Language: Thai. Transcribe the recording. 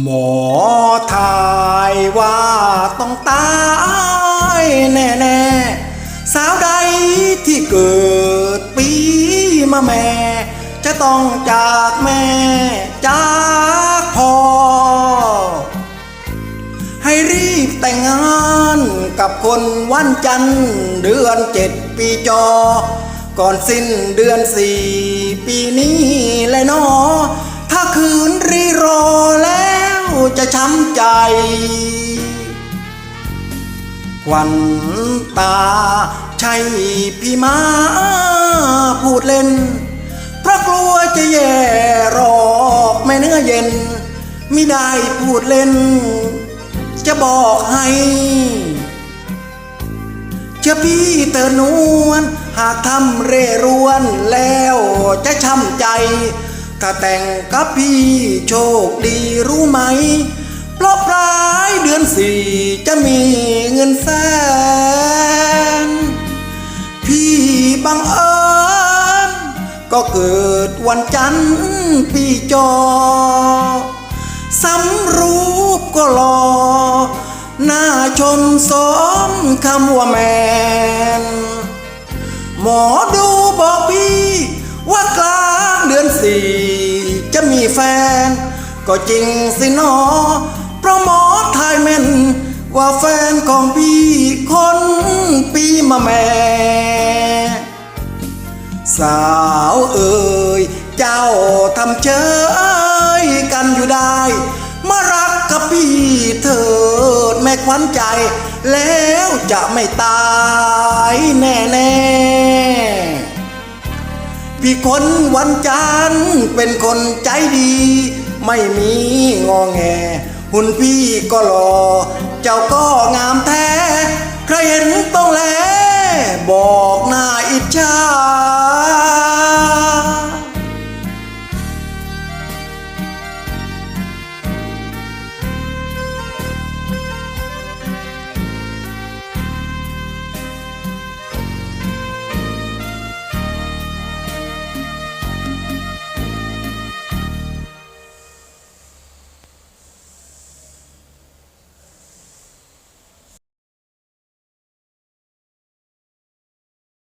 หมอทายว่าต้องตายแน่ๆ สาวใดที่เกิดปีมาแม่ จะต้องจากแม่จากพ่อ ให้รีบแต่งงานกับคนวันจันทร์เดือนเจ็ดปีจอ ก่อนสิ้นเดือนสี่ปีนี้เลยเนอ ถ้าคืนรีรอ จะช้ำใจ ควันตาใช่พี่มาพูดเล่น เพราะกลัวจะแย่รอกไม่เนื้อเย็น ไม่ได้พูดเล่น จะบอกให้เชื่อพี่เตอนวลหากทำเร่รวนแล้วจะช้ำใจ ถ้าแต่งกับพี่โชคดีรู้ไหม เพราะปลายเดือนสี่จะมีเงินแสน พี่บังเอิญก็เกิดวันจันทร์ปีจอสำรูปก็รอ หน้าชมสมคำว่าแมน หมอดู แฟน ก็จริงสิหนอเพราะหมอทายแม่น ว่าแฟนของพี่คนปีมาแม่ สาวเอ่ยเจ้าทำเฉยกันอยู่ได้มารักกับพี่เถิดแม่ควันใจ แล้วจะไม่ตายแน่แน่ๆ พี่คนวันจันทร์เป็นคนใจดี ไม่มีงอแง หุ่นพี่ก็หล่อเจ้าก็งามแท้